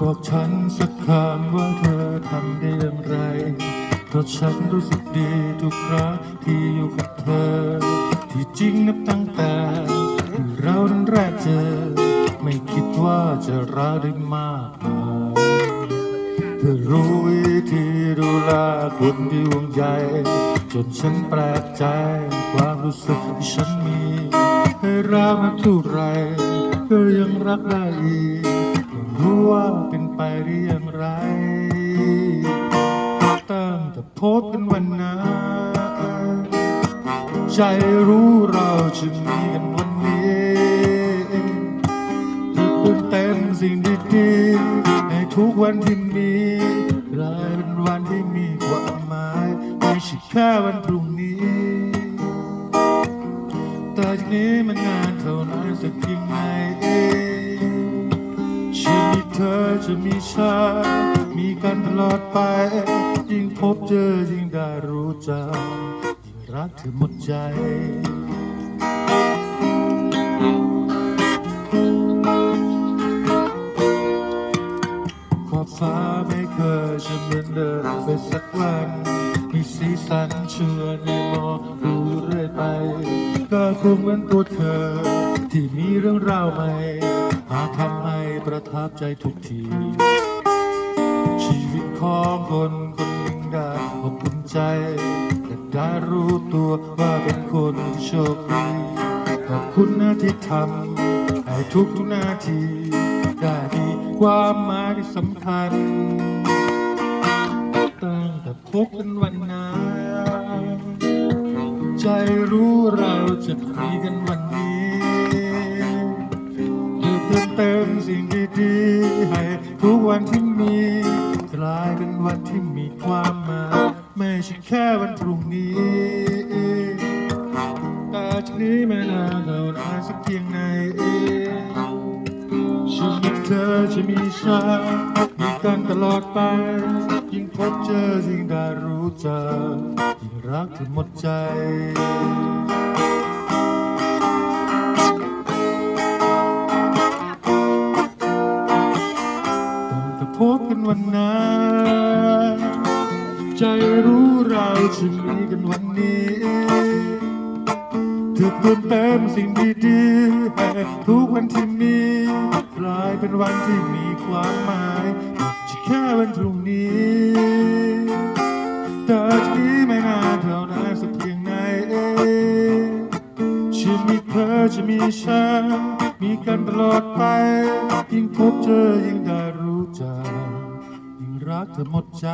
บอกฉันสักคำว่าเธอทำได้อย่างไรเพราะฉันรู้สึกดีทุกครั้งที่อยู่กับเธอ ที่จริงนับตั้งแต่เรานั้นแรกเจอ ไม่คิดว่าจะรักได้มากมายเธอรู้วิธีดูแลคนที่ห่วงใยจนฉันแปลกใจความรู้สึกที่ฉันมีให้รักมาเท่าไรก็ยังรักได้อีก รู้ว่าเป็นไปได้อย่างไร ตั้งแต่พบกันวันนั้น ใจรู้เราจะมีกันวันนี้จะเติมเต็มสิ่งดีๆในทุกวันที่มีกลายเป็นวันที่มีความหมายไม่ใช่แค่วันพรุ่งนี้แต่จากนี้มันนานเท่านานสักเพียงไหนเองชีวิต เธอจะมีฉันมีกันตลอดไป ยิ่งพบเจอยิ่งได้รู้จักยิ่งรักเธอหมดใจขอบฟ้าไม่เคยจะเหมือนเดิมไปสักวัน มีสีสันชวนให้มองดูเรื่อยไป ก็คงเหมือนตัวเธอที่มีเรื่องราวใหม่าทำให้ประทับใจทุกที ชีวิตของคนคนหนึ่งได้ขอบอุ่นใจและได้รู้ตัวว่าเป็นคนที่โชคดีขอบคุณนะที่ทำให้ทุกทุกนาที ได้มีความหมายที่สำคัญตั้งแต่พบกันวันนั้นใจรู้เราจะมีกันวัน วันที่มี กลายเป็นวันที่มีความหมายไม่ใช่แค่วันพรุ่งนี้ แต่จากนี้ไม่นานเท่านานสักเพียงไหนเองชีวิตเธอจะมีฉันมีกันตลอดไป ยิ่งพบเจอยิ่งได้รู้จักยิ่งรักเธอหมดใจ ใจรู้เราจะมีกันวันนี้เธอเติมเต็มสิ่งดีๆให้ทุกวันที่มีกลายเป็นวันที่มีความหมายไม่ใช่แค่วันพรุ่งนี้แต่ทีไม่นานเท่านานสักเพียงไหนเองชีวิตเธอจะมีฉันมีกันตลอดไปยิ่งพบเจอยิ่งได้รู้จัก รักเธอหมดใจ